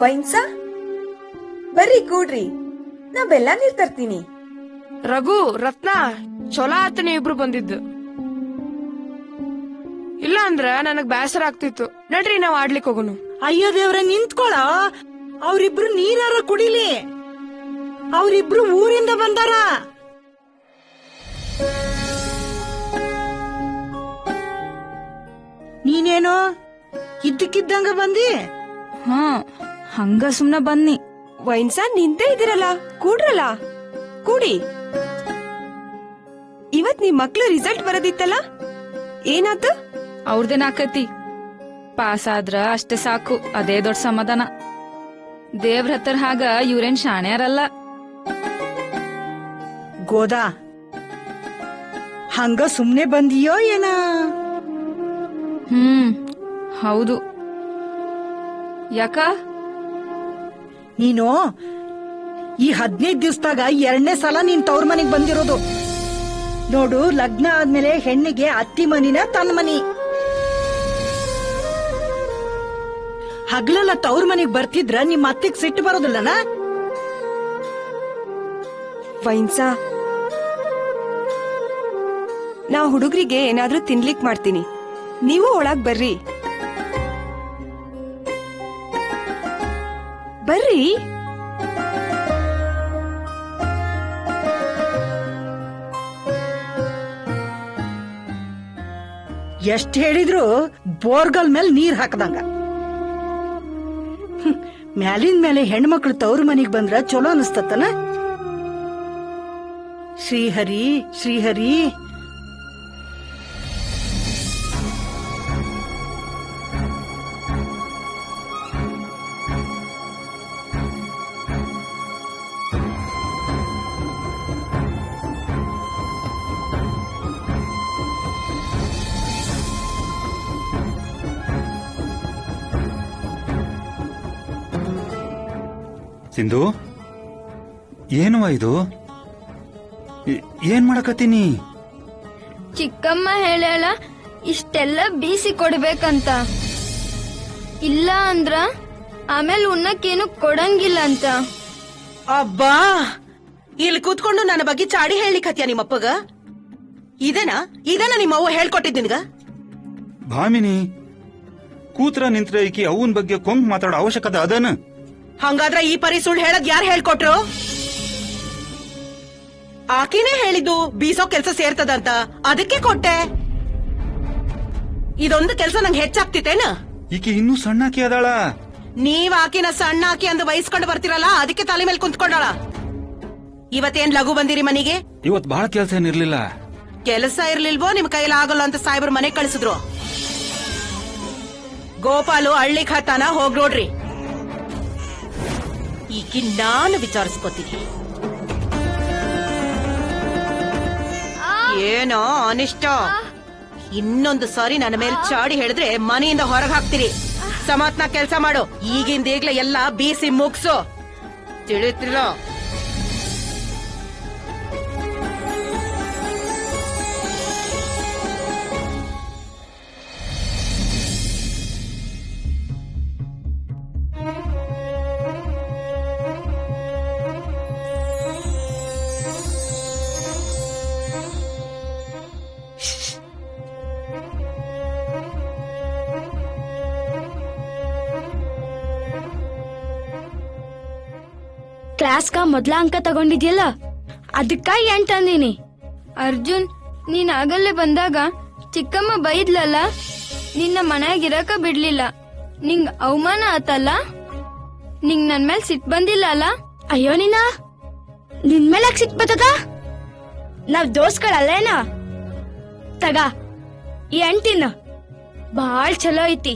ವೈನ್ಸ? ಬರ್ರಿ ಕೂಡ್ರಿ. ನಾ ಬೆಲ್ಲ ನೀರ್ ತರ್ತೀನಿ. ರಘು ರತ್ನ ಚೊಲೋ ಆತ ಇಬ್ರು ಬಂದಿದ್ದು. ಇಲ್ಲ ಅಂದ್ರ ನನಗ್ ಬೇಸರ ಆಗ್ತಿತ್ತು. ನಡ್ರಿ ನಾವ್ ಆಡ್ಲಿಕ್ ಹೋಗುನು. ಅಯ್ಯೋ ದೇವ್ರ ನಿಂತ್ಕೊಳ. ಅವ್ರಿಬ್ರು ನೀರಾರ ಕುಡಿಲಿ. ಅವ್ರಿಬ್ರು ಊರಿಂದ ಬಂದಾರ. ನೀನೇನು? ಇದ್ದಕ್ಕಿದ್ದಂಗ ಬಂದಿ? ಹಾ ಹಂಗ ಸುಮ್ನ ಬನ್ನಿ. ವೈನ್ಸ ನಿಂತೇ ಇದಿರಲ್ಲ ಕೂಡ್ರಲ್ಲ? ಕೂಡಿ. ಇವತ್ ನಿಮ್ ಮಕ್ಳು ರಿಸಲ್ಟ್ ಬರದಿತ್ತಲ್ಲ? ಏನಾತು? ಅವ್ರದೇನ ಆಕತಿ? ಪಾಸ್ ಆದ್ರ ಅಷ್ಟೇ ಸಾಕು ಅದೇ ದೊಡ್ಡ ಸಮಾಧಾನ. ದೇವ್ರ ಹತ್ರ ಹಾಗ ಇವ್ರೇನ್ ಶಾಣ್ಯಾರಲ್ಲ. ಗೋದಾ ಹಂಗ ಸುಮ್ನೆ ಬಂದಿಯೋ ಏನ? ಹ್ಮ್ ಹೌದು. ಯಾಕ? ನೀನು? ಈ ಹದಿನೈದು ದಿವಸದಾಗ ಎರಡನೇ ಸಲ ನೀನ್ ತವ್ರ ಮನೆಗೆ ಬಂದಿರೋದು. ನೋಡು, ಲಗ್ನ ಆದ್ಮೇಲೆ ಹೆಣ್ಣಿಗೆ ಅತ್ತಿ ಮನಿನ ತನ್ನ ಮನಿ. ಹಗ್ಲೆಲ್ಲ ತವ್ರ ಮನೆಗ್ ಬರ್ತಿದ್ರ ನಿಮ್ ಅತ್ತಿಗ್ ಸಿಟ್ಟು ಬರೋದಿಲ್ಲನ? ವೈನ್ಸ ನಾ ಹುಡುಗರಿಗೆ ಏನಾದ್ರೂ ತಿನ್ಲಿಕ್ ಮಾಡ್ತೀನಿ. ನೀವು ಒಳಗ್ ಬರ್ರಿ. ಬರ್ರಿ. ಎಷ್ಟ್ ಹೇಳಿದ್ರು ಬೋರ್ಗಲ್ ಮೇಲೆ ನೀರ್ ಹಾಕದಂಗ. ಮ್ಯಾಲಿನ ಮೇಲೆ ಹೆಣ್ಮಕ್ಳು ತವ್ರ ಮನಿಗ್ ಬಂದ್ರ ಚಲೋ ಅನಿಸ್ತತನ. ಶ್ರೀಹರಿ ಶ್ರೀಹರಿ. ಸಿಂಧು ಏನು ಇದು? ಏನ್ ಮಾಡಕತ್ತೀನಿ ಚಿಕ್ಕಮ್ಮ ಹೇಳಲ್ಲ ಇಷ್ಟೆಲ್ಲ ಬೀಸಿ ಕೊಡ್ಬೇಕಂತ. ಇಲ್ಲ ಅಂದ್ರ ಆಮೇಲೆ ಉಣ್ಣಕ್ಕೇನು ಕೊಡಂಗಿಲ್ಲ ಅಂತ ಅಬ್ಬಾ! ಇಲ್ಲಿ ಕೂತ್ಕೊಂಡು ನನ್ನ ಬಗ್ಗೆ ಚಾಡಿ ಹೇಳಿಕತ್ಯ ನಿಮ್ಮಪ್ಪಗ? ಇದನ? ಇದನ ನಿಮ್ಮವ್ವ ಹೇಳ್ಕೊಟ್ಟಿದ್ ನಿನ್ಗ? ಭಾಮಿನಿ ಕೂತ್ರ ನಿಂತ್ರ ಈಕಿ ಅವನ್ ಬಗ್ಗೆ ಕೊಂಗ್ ಮಾತಾಡೋ ಅವಶ್ಯಕತೆ ಅದನ. ಹಂಗಾದ್ರ ಈ ಪರಿ ಸುಳ್ಳು ಹೇಳದ್ ಯಾರು ಹೇಳ್ಕೊಟ್ರು? ಆಕಿನೇ ಹೇಳಿದ್ದು ಬೀಸೋ ಕೆಲಸ ಸೇರ್ತದಂತ. ಅದಕ್ಕೆ ಕೊಟ್ಟೆ. ಇದೊಂದು ಕೆಲಸ ನಂಗೆ ಹೆಚ್ಚಾಗ್ತಿತ್ತೇನ? ಈಕೆ ಇನ್ನೂ ಸಣ್ಣಾಕಿ ಅದಾಳ. ನೀವ್ ಆಕಿನ ಸಣ್ಣ ಆಕಿ ಅಂದು ವಹಿಸ್ಕೊಂಡು ಬರ್ತಿರಲ್ಲ ಅದಕ್ಕೆ ತಲೆ ಮೇಲೆ ಕುಂತ್ಕೊಂಡಾಳ. ಇವತ್ತೇನ್ ಲಘು ಬಂದಿರಿ ಮನೆಗೆ? ಇವತ್ ಬಹಳ ಕೆಲಸ ಏನಿರ್ಲಿಲ್ಲ. ಕೆಲಸ ಇರ್ಲಿಲ್ವೋ ನಿಮ್ ಕೈಲಿ ಆಗಲ್ಲ ಅಂತ ಸಾಹೇಬ್ರು ಮನೆ ಕಳಿಸಿದ್ರು. ಗೋಪಾಲು ಹಳ್ಳಿ ಖಾತಾನ ಹೋಗ್ ನೋಡ್ರಿ. ಈಕಿ ನಾನು ವಿಚಾರಿಸ್ಕೋತೀನಿ. ಏನೋ ಅನಿಷ್ಟ. ಇನ್ನೊಂದು ಸಾರಿ ನನ್ನ ಮೇಲೆ ಚಾಡಿ ಹೇಳಿದ್ರೆ ಮನೆಯಿಂದ ಹೊರಗೆ ಹಾಕ್ತೀರಿ. ಸಮಾತ್ನ ಕೆಲಸ ಮಾಡು. ಈಗಿಂದ ಈಗ್ಲೇ ಎಲ್ಲ ಬೀಸಿ ಮುಗ್ಸು. ತಿಳಿತಿಲ್ಲ ಕ್ಲಾಸ್ಗ ಮೊದ್ಲ ಅಂಕ ತಗೊಂಡಿದ್ಯಲ್ಲ? ಅದಕ್ಕ ಎಂಟ್ ಅಂದಿನಿ ಅರ್ಜುನ್, ನೀನ್ ಆಗಲ್ಲೇ ಬಂದಾಗ ಚಿಕ್ಕಮ್ಮ ಬೈದ್ಲಲ್ಲ, ನಿನ್ನ ಮನೆಯಾಗಿರಕ ಬಿಡ್ಲಿಲ್ಲ. ನಿಂಗ್ ಅವಮಾನ ಆತಲ್ಲ? ನಿಂಗ್ ನನ್ ಮೇಲೆ ಸಿಟ್ ಬಂದಿಲ್ಲ ಅಲ್ಲ? ಅಯ್ಯೋ ನಿನ್ನ ನಿನ್ ಮೇಲೆ ಸಿಟ್ ಬತ್ತದ ನಾವ್ ದೋಸ್ಗಳಲ್ಲೇನ? ತಗ, ಈ ಅಂಟಿನ. ಬಾಳ್ ಚಲೋ ಐತಿ.